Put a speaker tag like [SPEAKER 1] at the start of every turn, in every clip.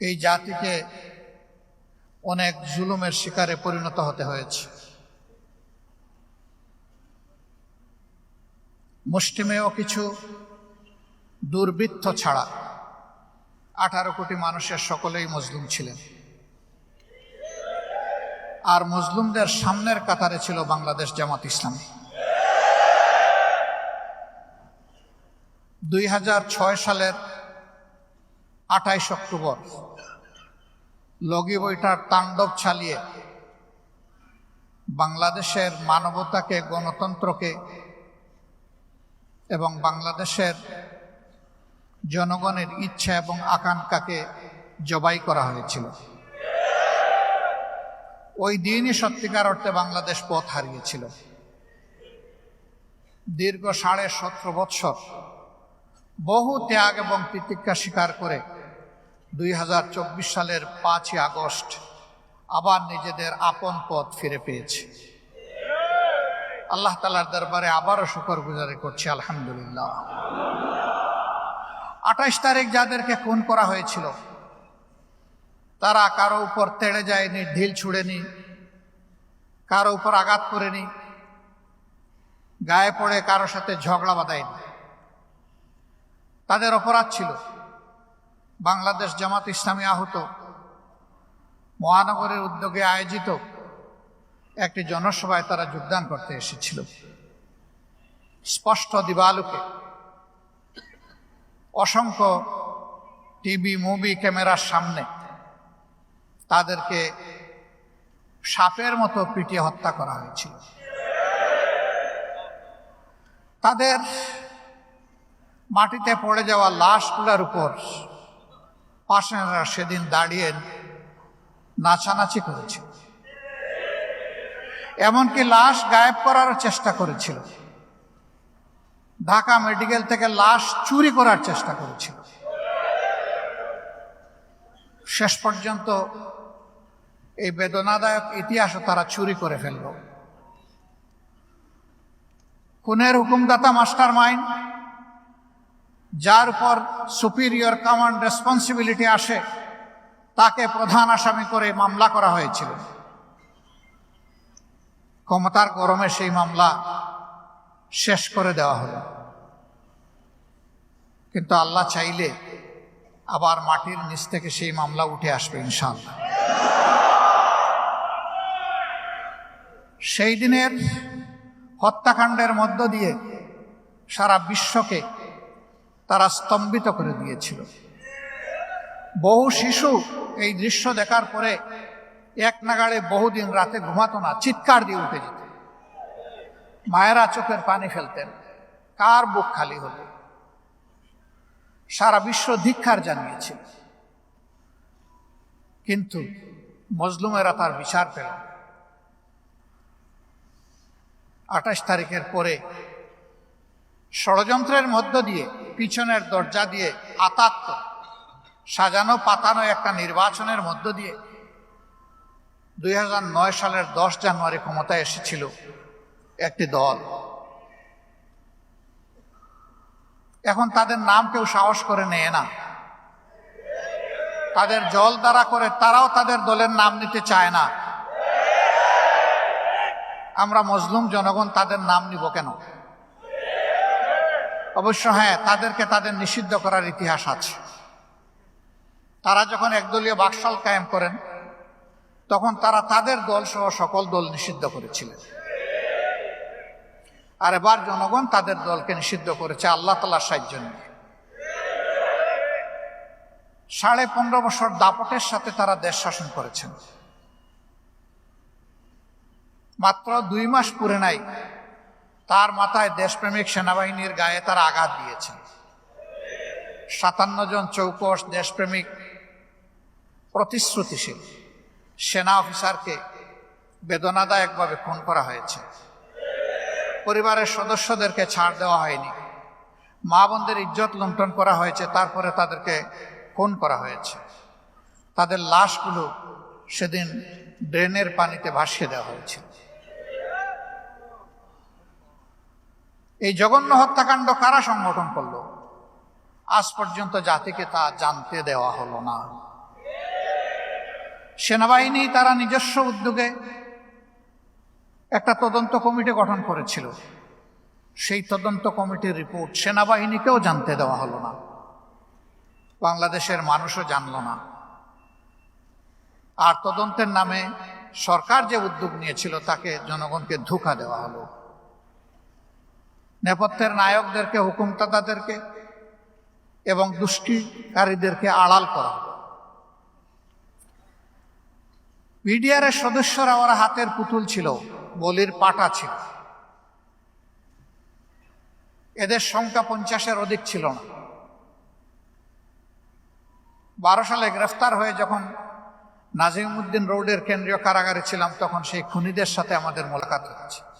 [SPEAKER 1] এই জাতিকে অনেক জুলুমের শিকারে পরিণত হতে হয়েছে। মুষ্টিমেয় কিছু দুর্বৃত্ত ছাড়া আঠারো কোটি মানুষের সকলেই মজলুম ছিলেন। আর মজলুমদের সামনের কাতারে ছিল বাংলাদেশ জামাত ইসলামী। দুই সালের আঠাইশ অক্টোবর। লগি বইটার তাণ্ডব ছালিয়ে বাংলাদেশের মানবতাকে, গণতন্ত্রকে এবং বাংলাদেশের জনগণের ইচ্ছা এবং আকাঙ্ক্ষাকে জবাই করা হয়েছিল। ওই দিনই সত্যিকার অর্থে বাংলাদেশ পথ হারিয়েছিল। দীর্ঘ সাড়ে সতেরো বৎসর বহু ত্যাগ এবং তিতিক্ষা স্বীকার করে দুই হাজার চব্বিশ সালের পাঁচই আগস্ট আবার নিজেদের আপন পথ ফিরে পেয়েছে। আল্লাহ তালার দরবারে আবারও শুকর গুজারি করছি, আলহামদুলিল্লাহ। আঠাইশ তারিখ যাদেরকে খুন করা হয়েছিল, তারা কারও উপর তেড়ে যায়নি, ঢিল ছুড়েনি, কারও উপর আঘাত করেনি, গায়ে পড়ে কারও সাথে ঝগড়া বাঁধায়নি। তাদের অপরাধ ছিল বাংলাদেশ জামাত ইসলামী আহত মহানগরের উদ্যোগে আয়োজিত একটি জনসভায় তারা যোগদান করতে এসেছিল। স্পষ্ট দিবালুকে অসংখ্য টিভি, মুভি ক্যামেরার সামনে তাদেরকে সাপের মতো পিটিয়ে হত্যা করা হয়েছিল। তাদের মাটিতে পড়ে যাওয়া লাশগুলোর উপর পাশেরা সেদিন দাঁড়িয়ে নাচানাচি করেছিল। এমনকি লাশ গায়েব করার চেষ্টা করেছিল। ঢাকা মেডিকেল থেকে লাশ চুরি করার চেষ্টা করেছিল। শেষ পর্যন্ত এই বেদনাদায়ক ইতিহাসও তারা চুরি করে ফেলল। খুনের হুকুমদাতা মাস্টার মাইন্ড যার উপর সুপিরিয়র কমান্ড রেসপন্সিবিলিটি আসে, তাকে প্রধান আসামি করে মামলা করা হয়েছিল। ক্ষমতার গরমে সেই মামলা শেষ করে দেওয়া হলো। কিন্তু আল্লাহ চাইলে আবার মাটির নিচ থেকে সেই মামলা উঠে আসবে ইনশাল্লাহ সেই দিনের হত্যাকাণ্ডের মধ্য দিয়ে সারা বিশ্বকে তারা স্তম্ভিত করে দিয়েছিল। বহু শিশু এই দৃশ্য দেখার পরে এক নাগাড়ে বহুদিন রাতে ঘুমাতো না, চিৎকার দিয়ে উঠে যেত। মায়েরা চোখের পানি ফেলতেন, কার বুক খালি হলো? সারা বিশ্ব ধিক্ষার জানিয়েছিল। কিন্তু মজলুমেরা তার বিচার পেল। আঠাশ তারিখের পরে ষড়যন্ত্রের মধ্য দিয়ে, পিছনের দরজা দিয়ে আতাত্ম সাজানো পাতানো একটা নির্বাচনের মধ্য দিয়ে দুই হাজার নয় সালের দশ জানুয়ারি ক্ষমতায় এসেছিল একটি দল। এখন তাদের নাম কেউ সাহস করে নেয় না। তাদের জল দ্বারা করে তারাও তাদের দলের নাম নিতে চায় না। আমরা মজলুম জনগণ তাদের নাম নিব কেন? অবশ্য হ্যাঁ তাদেরকে তাদের নিষিদ্ধ করার ইতিহাস আছে। তারা যখন একদলীয় বাকশাল কায়েম করেন, তখন তারা তাদের দল সহ সকল দল নিষিদ্ধ করেছিলেন। আর এবার জনগণ তাদের দলকে নিষিদ্ধ করেছে আল্লাহ তালার সাহায্য নিয়ে। সাড়ে পনেরো বছর দাপটের সাথে তারা দেশ শাসন করেছেন। মাত্র দুই মাস পুরে নাই তার মাথায় দেশপ্রেমিক সেনাবাহিনীর গায়ে তারা আঘাত দিয়েছে সাতান্ন জন চৌকস দেশপ্রেমিক প্রতিশ্রুতিশীল সেনা অফিসারকে বেদনাদায়কভাবে খুন করা হয়েছে। পরিবারের সদস্যদেরকে ছাড় দেওয়া হয়নি। মা বোনদের ইজ্জত লুণ্ঠন করা হয়েছে, তারপরে তাদেরকে খুন করা হয়েছে। তাদের লাশগুলো সেদিন ড্রেনের পানিতে ভাসিয়ে দেওয়া হয়েছে এই জঘন্য হত্যাকাণ্ড কারা সংগঠন করল? আজ পর্যন্ত জাতিকে তা জানতে দেওয়া হলো না। সেনাবাহিনী তারা নিজস্ব উদ্যোগে একটা তদন্ত কমিটি গঠন করেছিল। সেই তদন্ত কমিটির রিপোর্ট সেনাবাহিনীকেও জানতে দেওয়া হলো না। বাংলাদেশের মানুষও জানল না। আর তদন্তের নামে সরকার যে উদ্যোগ নিয়েছিল তাকে জনগণকে ধোকা দেওয়া হলো। নেপথ্যের নায়কদেরকে হুকুমদাতাদেরকে এবং দুষ্টিকারীদেরকে আড়াল করা। হলো বিডিআরের সদস্যরা ওরা হাতের পুতুল ছিল, বলির পাটা ছিল। এদের সংখ্যা পঞ্চাশের অধিক ছিল না। বারো সালে গ্রেফতার হয়ে যখন নাজিমুদ্দিন রোডের কেন্দ্রীয় কারাগারে ছিলাম, তখন সেই খুনিদের সাথে আমাদের মোলাকাত হয়েছে।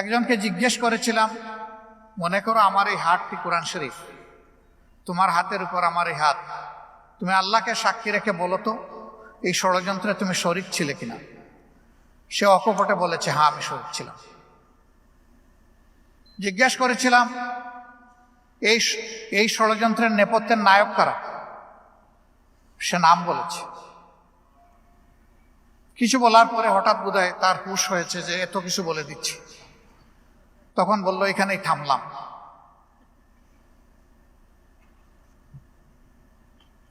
[SPEAKER 1] একজনকে জিজ্ঞেস করেছিলাম, মনে করো আমার এই হাতটি কোরআন শরীফ। তোমার হাতের উপর আমার এই হাত। তুমি আল্লাহকে সাক্ষী রেখে বলো তো, এই ষড়যন্ত্রে তুমি শরিক ছিলে কিনা? সে অকপটে বলেছে হ্যাঁ আমি শরিক ছিলাম। জিজ্ঞেস করেছিলাম, এই এই ষড়যন্ত্রের নেপথ্যের নায়ক কারা? সে নাম বলেছে। কিছু বলার পরে হঠাৎ বোধহয় তার হুশ হয়েছে যে, এত কিছু বলে দিচ্ছি। তখন বলল, এখানেই থামলাম।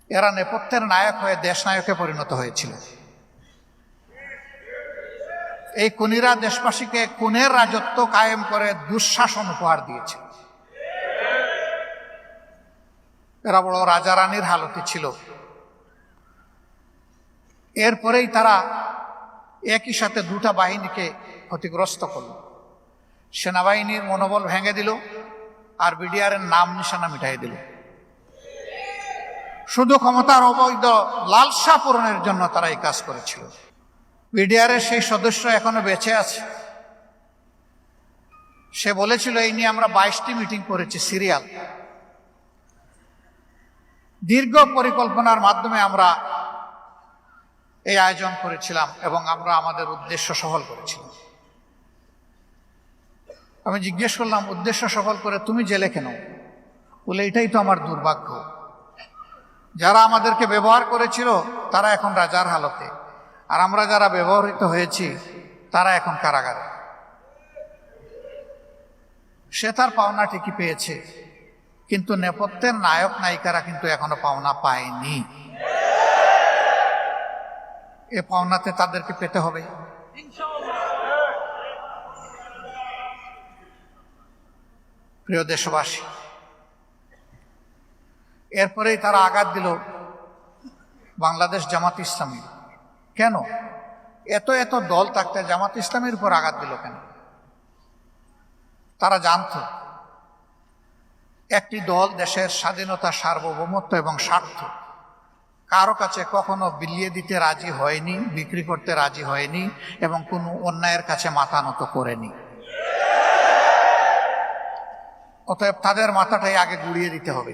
[SPEAKER 1] এরা নেপথ্যের নায়ক হয়ে দেশ নায়কে পরিণত হয়েছিল। এই কুনিরা দেশবাসীকে কুনের রাজত্ব কায়েম করে দুঃশাসন উপহার দিয়েছে। এরা বড় রাজা রানীর হালতে ছিল। এরপরেই তারা একই সাথে দুটা বাহিনীকে ক্ষতিগ্রস্ত করল। সেনাবাহিনীর মনোবল ভেঙে দিল আর বিডিআরের নাম নিশানা মিটাই দিল। শুধু ক্ষমতার অবৈধ লালসা পূরণের জন্য তারা এই কাজ করেছিল। বিডিআরের সেই সদস্য এখনও বেঁচে আছে। সে বলেছিল, এই নিয়ে আমরা বাইশটি মিটিং করেছি, সিরিয়াল। দীর্ঘ পরিকল্পনার মাধ্যমে আমরা এই আয়োজন করেছিলাম এবং আমরা আমাদের উদ্দেশ্য সফল করেছিলাম আমি জিজ্ঞেস করলাম, উদ্দেশ্য সফল করে তুমি জেলে কেন? বলে, এটাই তো আমার দুর্ভাগ্য। যারা আমাদেরকে ব্যবহার করেছিল, তারা এখন রাজার হালতে। আর আমরা যারা ব্যবহৃত হয়েছি, তারা এখন কারাগারে। সে তার পাওনা ঠিকই পেয়েছে, কিন্তু নেপথ্যের নায়ক নায়িকারা কিন্তু এখনও পাওনা পায়নি। এ পাওনাতে তাদেরকে পেতে হবে। প্রিয় দেশবাসী, এরপরেই তারা আঘাত দিল বাংলাদেশ জামাত ইসলামী। কেন? এত এত দল থাকতে জামাত ইসলামের উপর আঘাত দিল কেন? তারা জানত একটি দল দেশের স্বাধীনতা, সার্বভৌমত্ব এবং স্বার্থ কারও কাছে কখনো বিলিয়ে দিতে রাজি হয়নি, বিক্রি করতে রাজি হয়নি এবং কোনো অন্যায়ের কাছে মাথা নত করেনি। অতএব তাদের মাথাটাই আগে গুড়িয়ে দিতে হবে।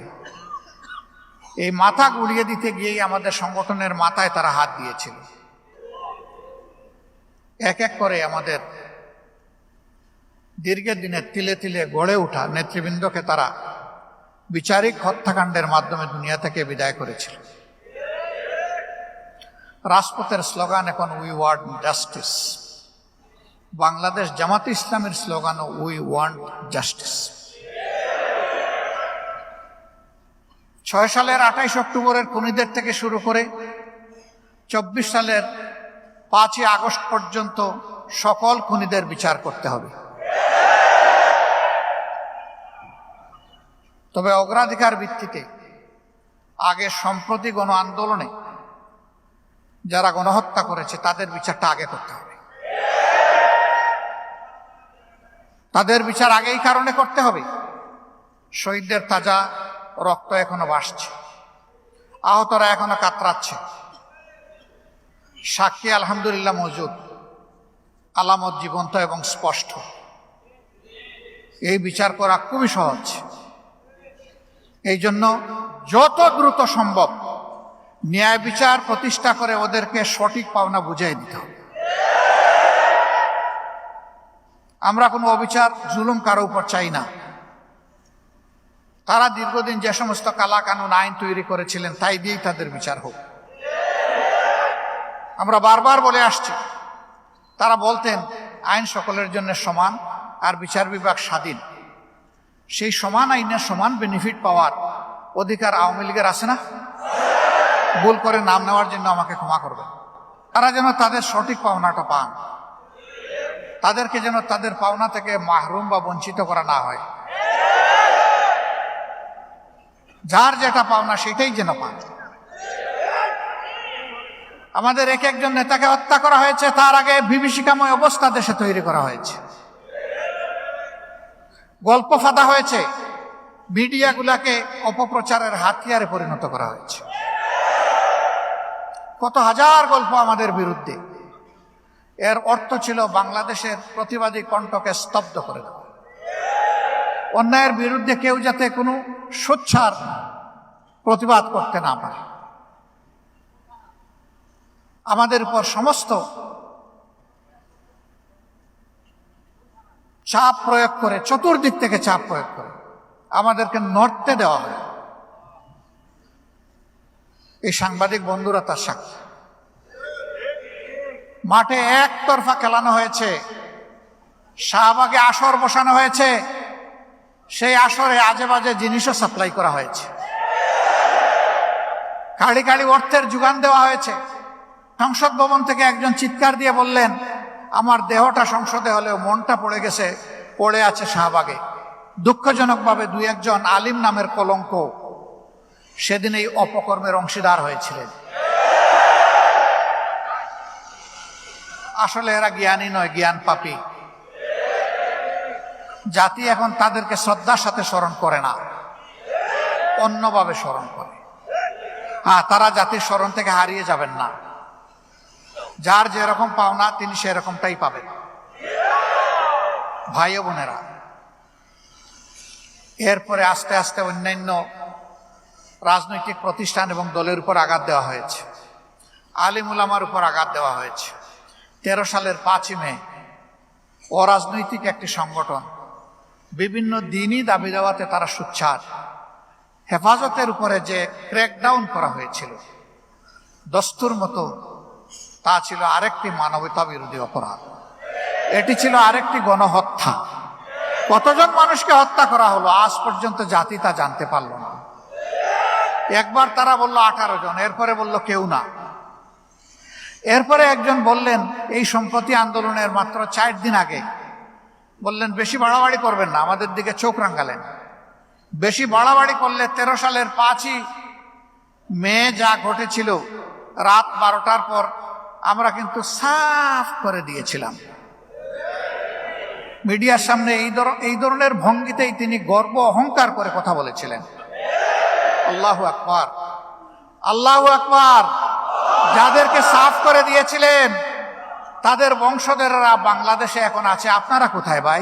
[SPEAKER 1] এই মাথা গুড়িয়ে দিতে গিয়েই আমাদের সংগঠনের মাথায় তারা হাত দিয়েছিল। এক এক করে আমাদের দীর্ঘের দিনে তিলে তিলে গড়ে ওঠা নেতৃবৃন্দকে তারা বিচারিক হত্যাকাণ্ডের মাধ্যমে দুনিয়া থেকে বিদায় করেছিল। রাজপথের স্লোগান এখন we want justice Bangladesh Jamaat ইসলামের স্লোগানও উই ওয়ান্ট জাস্টিস ছয় সালের আঠাইশ অক্টোবরের খুনিদের থেকে শুরু করে চব্বিশ সালের পাঁচই আগস্ট পর্যন্ত সকল খুনিদের বিচার করতে হবে। তবে অগ্রাধিকার ভিত্তিতে আগে সম্প্রতি গণ আন্দোলনে যারা গণহত্যা করেছে, তাদের বিচারটা আগে করতে হবে। তাদের বিচার আগেই কারণে করতে হবে। শহীদদের তাজা রক্ত এখনও বাসছে। আহতরা এখনও কাতরাচ্ছে। সাক্ষী আলহামদুলিল্লাহ মজুদ। আলামত জীবন্ত এবং স্পষ্ট। এই বিচার করা খুবই সহজ। এই জন্য যত দ্রুত সম্ভব ন্যায় বিচার প্রতিষ্ঠা করে ওদেরকে সঠিক পাওনা বুঝাই দিতে আমরা কোনো অবিচার, জুলুম কারও উপর চাই না। তারা দীর্ঘদিন যে সমস্ত কালা কানুন আইন তৈরি করেছিলেন, তাই দিয়েই তাদের বিচার হোক। আমরা বারবার বলে আসছি, তারা বলতেন, আইন সকলের জন্য সমান আর বিচার বিভাগ স্বাধীন। সেই সমান আইনের সমান বেনিফিট পাওয়ার অধিকার আওয়ামী লীগের আছে না? ভুল করে নাম নেওয়ার জন্য আমাকে ক্ষমা করবে তারা যেন তাদের সঠিক পাওনাটা পান। তাদেরকে যেন তাদের পাওনা থেকে মাহরুম বা বঞ্চিত করা না হয়। যার যেটা পাওনা সেটাই যেন পান। আমাদের এক একজন নেতাকে হত্যা করা হয়েছে, তার আগে বিভীষিকাময় অবস্থা দেশে তৈরি করা হয়েছে। গল্প ফাঁদা হয়েছে, মিডিয়াগুলাকে অপপ্রচারের হাতিয়ারে পরিণত করা হয়েছে। কত হাজার গল্প আমাদের বিরুদ্ধে। এর অর্থ ছিল বাংলাদেশের প্রতিবাদী কণ্ঠকে স্তব্ধ করে দেওয়া। অন্যায়ের বিরুদ্ধে কেউ যাতে কোনো সোচ্ছার প্রতিবাদ করতে না পারে। আমাদের উপর সমস্ত চাপ প্রয়োগ করে, চতুর্দিক থেকে চাপ প্রয়োগ করে, আমাদেরকে নড়তে দেওয়া হয়। এই সাংবাদিক বন্ধুরা তার সাক্ষী। মাঠে একতরফা খেলানো হয়েছে, শাহবাগে আসর বসানো হয়েছে। সেই আসরে আজে বাজে জিনিসও সাপ্লাই করা হয়েছে। কাড়ি কাড়ি অর্থের যোগান দেওয়া হয়েছে। সংসদ ভবন থেকে একজন চিৎকার দিয়ে বললেন, আমার দেহটা সংসদে হলেও মনটা পড়ে গেছে, পড়ে আছে শাহবাগে। দুঃখজনকভাবে দুই একজন আলিম নামের কলঙ্ক সেদিন এই অপকর্মের অংশীদার হয়েছিলেন। আসলে এরা জ্ঞানী নয়, জ্ঞান পাপী। জাতি এখন তাদেরকে শ্রদ্ধার সাথে স্মরণ করে না। অন্যভাবে স্মরণ করে। হ্যাঁ তারা জাতির স্মরণ থেকে হারিয়ে যাবেন না। যার যেরকম পাওনা, তিনি সেরকমটাই পাবেন। ভাই বোনেরা, এরপরে আস্তে আস্তে অন্যান্য রাজনৈতিক প্রতিষ্ঠান এবং দলের উপর আঘাত দেওয়া হয়েছে। আলিমুলামার উপর আঘাত দেওয়া হয়েছে। তেরো সালের পাঁচই মে অরাজনৈতিক একটি সংগঠন বিভিন্ন দিনই দাবি দেওয়াতে তারা সুচ্ছার। হেফাজতের উপরে যে ক্র্যাকডাউন করা হয়েছিল, দস্তুর মতো, তা ছিল আরেকটি মানবতা বিরোধী অপরাধ। এটি ছিল আরেকটি গণহত্যা। কতজন মানুষকে হত্যা করা হলো, আজ পর্যন্ত জাতি তা জানতে পারল না। একবার তারা বলল, আঠারো জন। এরপরে বলল, কেউ না। এরপরে একজন বললেন, এই সম্প্রতি আন্দোলনের মাত্র চার দিন আগে বললেন, বেশি বাড়াবাড়ি করবেন না, আমাদের দিকে চোখ রাঙ্গালেন বেশি বাড়াবাড়ি করলে তেরো সালের পাঁচই মে যা ঘটেছিল, রাত বারোটার পর আমরা কিন্তু সাফ করে দিয়েছিলাম। মিডিয়ার সামনে এই এই ধরনের ভঙ্গিতেই তিনি গর্ব অহংকার করে কথা বলেছিলেন। আল্লাহ আকবার আল্লাহ আকবার, যাদেরকে সাফ করে দিয়েছিলেন তাদের বংশধরেরা বাংলাদেশে এখন আছে। আপনারা কোথায় ভাই?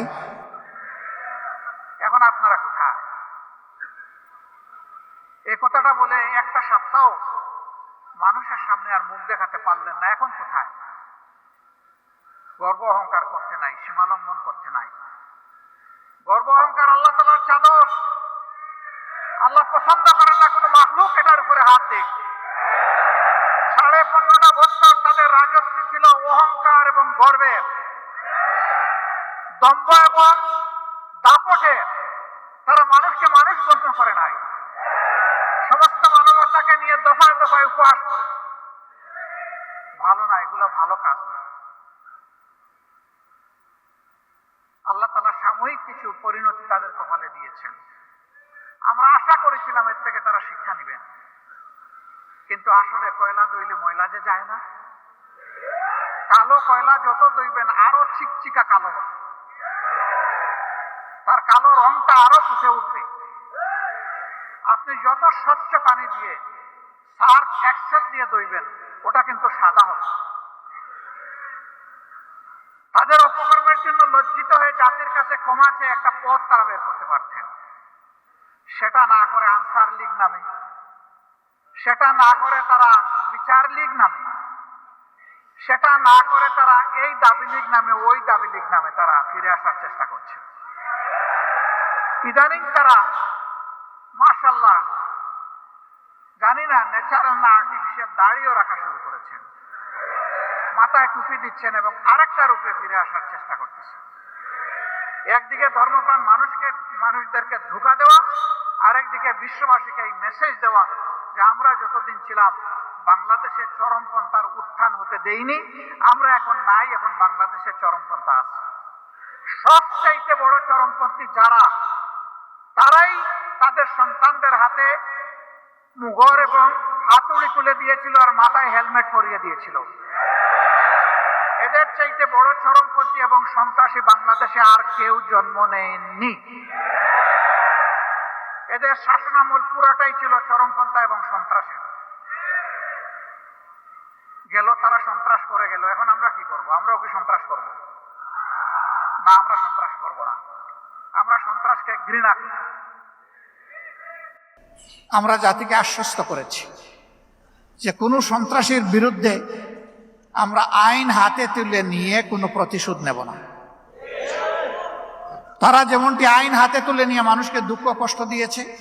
[SPEAKER 1] এখন আপনারা কোথায়? এ কথাটা বলে একটা সপ্তাহ মানুষের সামনে আর মুখ দেখাতে পারলেন না। এখন কোথায়? গর্ব অহংকার করতে নাই, সীমালঙ্ঘন করতে নাই। গর্ব অহংকার আল্লাহ তালার চাদর। আল্লাহ পছন্দ করেন না কোনো মাহলুক এটার উপরে হাত দিক। সাড়ে পনেরোটা বছর তাদের রাজত্ব ছিল অহংকার এবং গর্বের দম্ভ এবং দাপটে তারা মানুষকে মানুষ গণ্য করে নাই। সমস্ত মানবতাকে নিয়ে দফায় দফায় উপহাস করেছে। ভালো না, এগুলো ভালো কাজ না। আল্লাহ তালা সাময়িক কিছু পরিণতি তাদের কপালে দিয়েছেন। আমরা আশা করেছিলাম এর থেকে তারা শিক্ষা নেবেন। কিন্তু আসলে কয়লা দইলে ময়লা যে যায় না। কালো কয়লা যত দইবেন আরও চিকচিকা কালো হবে। তার কালো রংটা আরও ফুটে উঠবে। আপনি যত স্বচ্ছ পানি দিয়ে সার্ফ এক্সেল দিয়ে দইবেন, ওটা কিন্তু সাদা হবে। তাদের অপকর্মের জন্য লজ্জিত হয়ে জাতির কাছে ক্ষমা চেয়ে একটা পথ তারা বের করতে পারতেন। সেটা না করে আনসার লীগ নামে। সেটা না করে তারা বিচার লীগ নামে। সেটা না করে তারা এই দাবি লীগ নামে, ওই দাবি লীগ নামে তারা ফিরে আসার চেষ্টা করছে। ইদানিং তারা মাশাল্লাহ জানি না, ন্যাচারাল না আর্টিফিশিয়াল দাড়িও রাখা শুরু করেছেন মাথায় টুপি দিচ্ছেন এবং আরেকটা রূপে ফিরে আসার চেষ্টা করতেছেন একদিকে ধর্মপ্রাণ মানুষকে, মানুষদেরকে ধোকা দেওয়া, আরেকদিকে বিশ্ববাসীকে এই মেসেজ দেওয়া যে আমরা যতদিন ছিলাম বাংলাদেশের চরমপন্থার উত্থান হতে দেইনি, আমরা এখন নাই, এখন বাংলাদেশের চরমপন্থা আছে। সবচাইতে বড় চরমপন্থী যারা, তারাই তাদের সন্তানদের হাতে মুগর এবং হাতুড়ি তুলে দিয়েছিল আর মাথায় হেলমেট পরিয়ে দিয়েছিল। এদের চাইতে বড় চরমপন্থী এবং সন্ত্রাসী বাংলাদেশে আর কেউ জন্ম নেয়নি। এদের শাসনামূল পুরাটাই ছিল চরমপন্থা এবং সন্ত্রাসের। গেল, তারা সন্ত্রাস করে গেল। এখন আমরা কি করব? আমরাও কি সন্ত্রাস করব? না, আমরা সন্ত্রাস করব না। আমরা সন্ত্রাসকে ঘৃণা আমরা জাতিকে আশ্বস্ত করেছি যে কোনো সন্ত্রাসীর বিরুদ্ধে আমরা আইন হাতে তুলে নিয়ে কোনো প্রতিশোধ নেব না। তারা যেমনটি আইন হাতে তুলে নিয়ে মানুষকে দুঃখ কষ্ট দিয়েছে,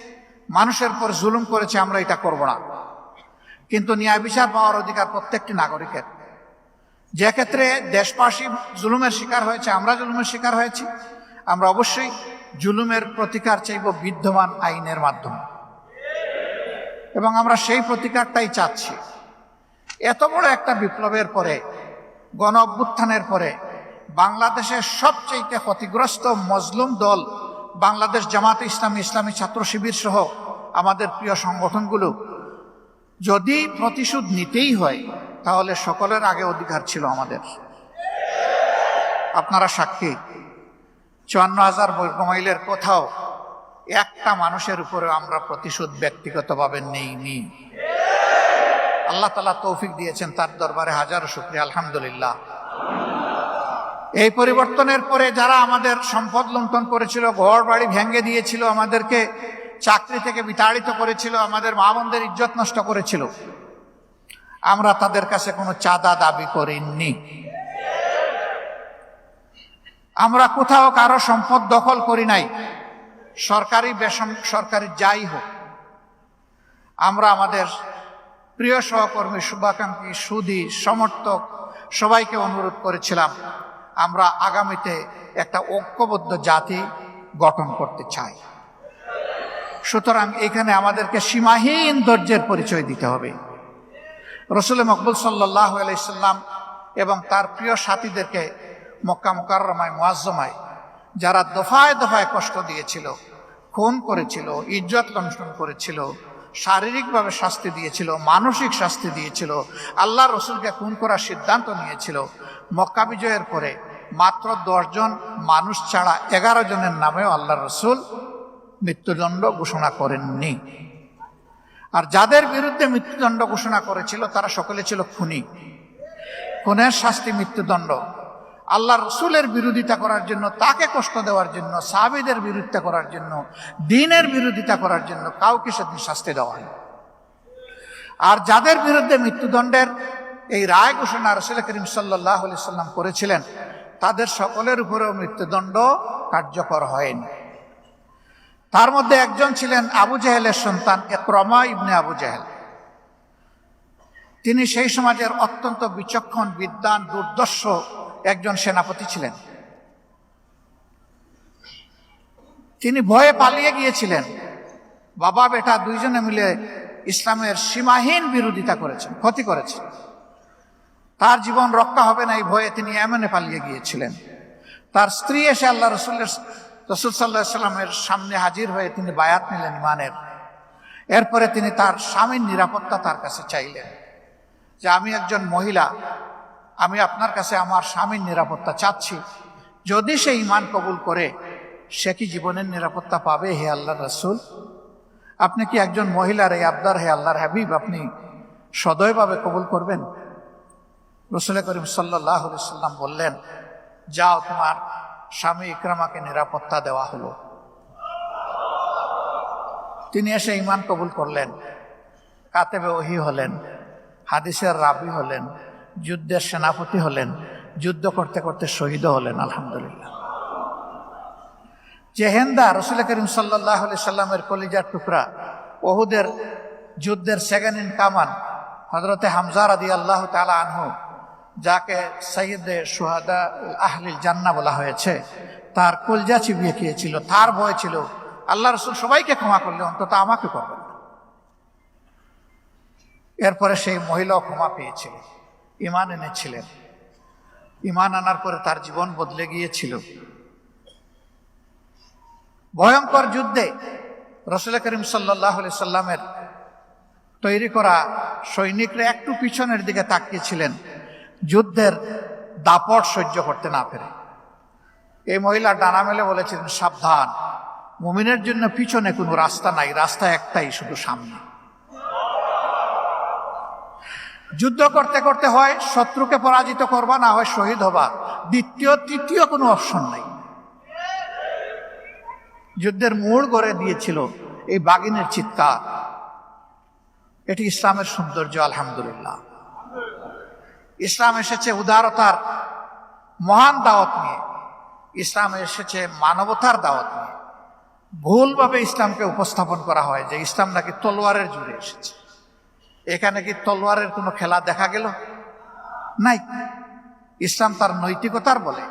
[SPEAKER 1] মানুষের পর জুলুম করেছে, আমরা এটা করব না। কিন্তু ন্যায় বিচার পাওয়ার অধিকার প্রত্যেকটি নাগরিকের। যে ক্ষেত্রে দেশবাসী জুলুমের শিকার হয়েছে, আমরা জুলুমের শিকার হয়েছি, আমরা অবশ্যই জুলুমের প্রতিকার চাইব বিদ্যমান আইনের মাধ্যমে। এবং আমরা সেই প্রতিকারটাই চাচ্ছি। এত বড় একটা বিপ্লবের পরে গণ অভ্যুত্থানের পরে বাংলাদেশের সবচেয়ে ক্ষতিগ্রস্ত মজলুম দল বাংলাদেশ জামাতে ইসলামী ইসলামী ছাত্র শিবির সহ আমাদের প্রিয় সংগঠনগুলো। যদি প্রতিশোধ নিতেই হয়, তাহলে সকলের আগে অধিকার ছিল আমাদের। আপনারা সাক্ষী, চুয়ান্ন হাজার বর্গমাইলের কোথাও একটা মানুষের উপরে আমরা প্রতিশোধ ব্যক্তিগতভাবে নেইনি। আল্লাহ তালা তৌফিক দিয়েছেন তার দরবারে হাজারো শুক্রিয়া, আলহামদুলিল্লাহ। এই পরিবর্তনের পরে যারা আমাদের সম্পদ লুণ্ঠন করেছিল, ঘর বাড়ি ভেঙে দিয়েছিল, আমাদেরকে চাকরি থেকে বিতাড়িত করেছিল, আমাদের মা বোনদের ইজ্জত নষ্ট করেছিল, আমরা তাদের কাছে কোনো চাঁদা দাবি করিনি। আমরা কোথাও কারও সম্পদ দখল করি নাই, সরকারি বেসম, সরকারি যাই হোক। আমরা আমাদের প্রিয় সহকর্মী শুভাকাঙ্ক্ষী সুদী সমর্থক সবাইকে অনুরোধ করেছিলাম আমরা আগামীতে একটা ঐক্যবদ্ধ জাতি গঠন করতে চাই। সুতরাং এখানে আমাদেরকে সীমাহীন ধৈর্যের পরিচয় দিতে হবে। রসুল মকবুল সাল্লাহ আলাইসাল্লাম এবং তার প্রিয় সাথীদেরকে মক্কা মোকাররমায় মোয়াজ্জমায় যারা দফায় দফায় কষ্ট দিয়েছিল, খুন করেছিল, ইজ্জত লঙ্ঘন করেছিল, শারীরিকভাবে শাস্তি দিয়েছিল, মানসিক শাস্তি দিয়েছিল, আল্লাহ রসুলকে খুন করার সিদ্ধান্ত নিয়েছিল, মক্কা বিজয়ের পরে মাত্র দশজন মানুষ ছাড়া এগারো জনের নামেও আল্লাহ রসুল মৃত্যুদণ্ড ঘোষণা করেননি। আর যাদের বিরুদ্ধে মৃত্যুদণ্ড ঘোষণা করেছিল, তারা সকলে ছিল খুনি। খুনের শাস্তি মৃত্যুদণ্ড। আল্লাহ রসুলের বিরোধিতা করার জন্য, তাকে কষ্ট দেওয়ার জন্য, সাহাবিদের বিরোধিতা করার জন্য, দিনের বিরোধিতা করার জন্য কাউকে সেদিন শাস্তি দেওয়া হয় আর যাদের বিরুদ্ধে মৃত্যুদণ্ডের এই রায় ঘোষণা রসুল করিম সাল্লাহ সাল্লাম করেছিলেন তাদের সকলের উপরেও মৃত্যুদণ্ড কার্যকর হয়নি। তার মধ্যে একজন ছিলেন আবু জাহেলের সন্তান একরমা ইবনে আবু জাহেল। তিনি সেই সমাজের অত্যন্ত বিচক্ষণ, বিদ্বান, দুর্দর্শ একজন সেনাপতি ছিলেন। তিনি ভয়ে পালিয়ে গিয়েছিলেন। বাবা বেটা দুইজনে মিলে ইসলামের সীমাহীন বিরোধিতা করেছেন, ক্ষতি করেছেন। তার জীবন রক্ষা হবে না এই ভয়ে তিনি এমনে পালিয়ে গিয়েছিলেন। তার স্ত্রী এসে আল্লাহ রসুল্লের রসুল সাল্লাহ সাল্লামের সামনে হাজির হয়ে তিনি বায়াত নিলেন ইমানের এরপরে তিনি তার স্বামীর নিরাপত্তা তার কাছে চাইলেন। যে আমি একজন মহিলা, আমি আপনার কাছে আমার স্বামীর নিরাপত্তা চাচ্ছি। যদি সে ইমান কবুল করে, সে কি জীবনের নিরাপত্তা পাবে হে আল্লাহ রসুল? আপনি কি একজন মহিলার এই আবদার হে আল্লাহর হাবিব, আপনি সদয়ভাবে কবুল করবেন? রসুল করিম সাল্লাহ সাল্লাম বললেন, যাও তোমার স্বামী ইকরামাকে নিরাপত্তা দেওয়া হলো। তিনি এসে ইমান কবুল করলেন। কাতেবে ওহি হলেন, হাদিসের রাবি হলেন, যুদ্ধের সেনাপতি হলেন, যুদ্ধ করতে করতে শহীদ হলেন, আলহামদুলিল্লাহ। জেহেন্দা রসুল করিম সাল্লাহ সাল্লামের কলিজার টুকরা, ওহুদের যুদ্ধের সেকেন্ড ইন কামান হজরতে হামজার আদি আল্লাহ তালা আনহু যাকে সৈয়দে সুহাদা আহলিল জান্না বলা হয়েছে, তার কলজা চিবিয়ে খেয়েছিল, তার ভয় ছিল। আল্লাহ রসুল সবাইকে ক্ষমা করলে, অন্তত আমাকে করবেন এরপরে সেই মহিলাও ক্ষমা পেয়েছিল ইমান এনেছিলেন। ইমান আনার পরে তার জীবন বদলে গিয়েছিল। ভয়ঙ্কর যুদ্ধে রসুল করিম সাল্লাহ সাল্লামের তৈরি করা সৈনিকরা একটু পিছনের দিকে তাকিয়েছিলেন। যুদ্ধের দাপট সহ্য করতে না পেরে। এই মহিলা ডানা মেলে বলেছিলেন, সাবধান, মুমিনের জন্য পিছনে কোনো রাস্তা নাই, রাস্তা একটাই, শুধু সামনে। যুদ্ধ করতে করতে হয়, শত্রুকে পরাজিত করবা, না হয় শহীদ হবা। দ্বিতীয়, তৃতীয় কোনো অপশন নাই। যুদ্ধের মূল গড়ে দিয়েছিল এই বাগিনের চিৎকার। এটি ইসলামের সৌন্দর্য, আলহামদুলিল্লাহ। ইসলাম এসেছে উদারতার মহান দাওয়াত নিয়ে। ইসলাম এসেছে মানবতার দাওয়াত নিয়ে। ভুলভাবে ইসলামকে উপস্থাপন করা হয় যে ইসলাম নাকি তলোয়ারের জুড়ে এসেছে। এখানে কি তলোয়ারের কোনো খেলা দেখা গেল? নাই। ইসলাম তার নৈতিকতার বলে,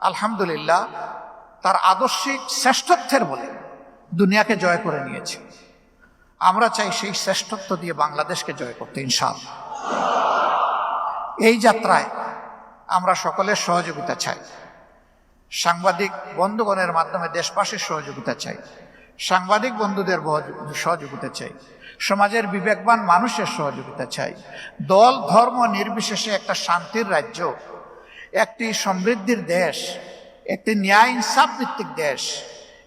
[SPEAKER 1] আলহামদুলিল্লাহ, তার আদর্শিক শ্রেষ্ঠত্বের বলে দুনিয়াকে জয় করে নিয়েছে। আমরা চাই সেই শ্রেষ্ঠত্ব দিয়ে বাংলাদেশকে জয় করতে ইনশাল এই যাত্রায় আমরা সকলের সহযোগিতা চাই। সাংবাদিক বন্ধুগণের মাধ্যমে দেশবাসীর সহযোগিতা চাই। সাংবাদিক বন্ধুদের সহযোগিতা চাই। সমাজের বিবেকবান মানুষের সহযোগিতা চাই। দল, ধর্ম নির্বিশেষে একটা শান্তির রাজ্য, একটি সমৃদ্ধির দেশ, একটি ন্যায় ইনসাফ ভিত্তিক দেশ,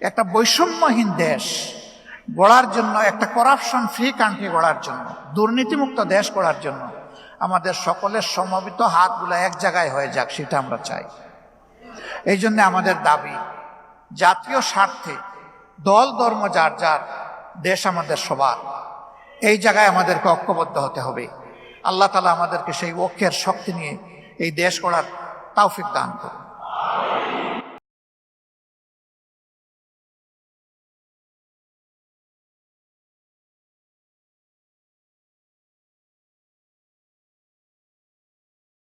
[SPEAKER 1] একটা বৈষম্যহীন দেশ গড়ার জন্য, একটা করাপশন ফ্রি কান্ট্রি গড়ার জন্য, দুর্নীতিমুক্ত দেশ গড়ার জন্য। আমাদের সকলের সমবেত হাতগুলো এক জায়গায় হয়ে যাক, সেটা আমরা চাই। এই জন্য আমাদের দাবি, জাতীয় স্বার্থে দল, ধর্ম, যার যার, দেশ আমাদের সবার। এই জায়গায় আমাদেরকে ঐক্যবদ্ধ হতে হবে। আল্লাহ তালা আমাদেরকে সেই ঐক্যের শক্তি নিয়ে এই দেশ গড়ার তাওফিক দান করুন।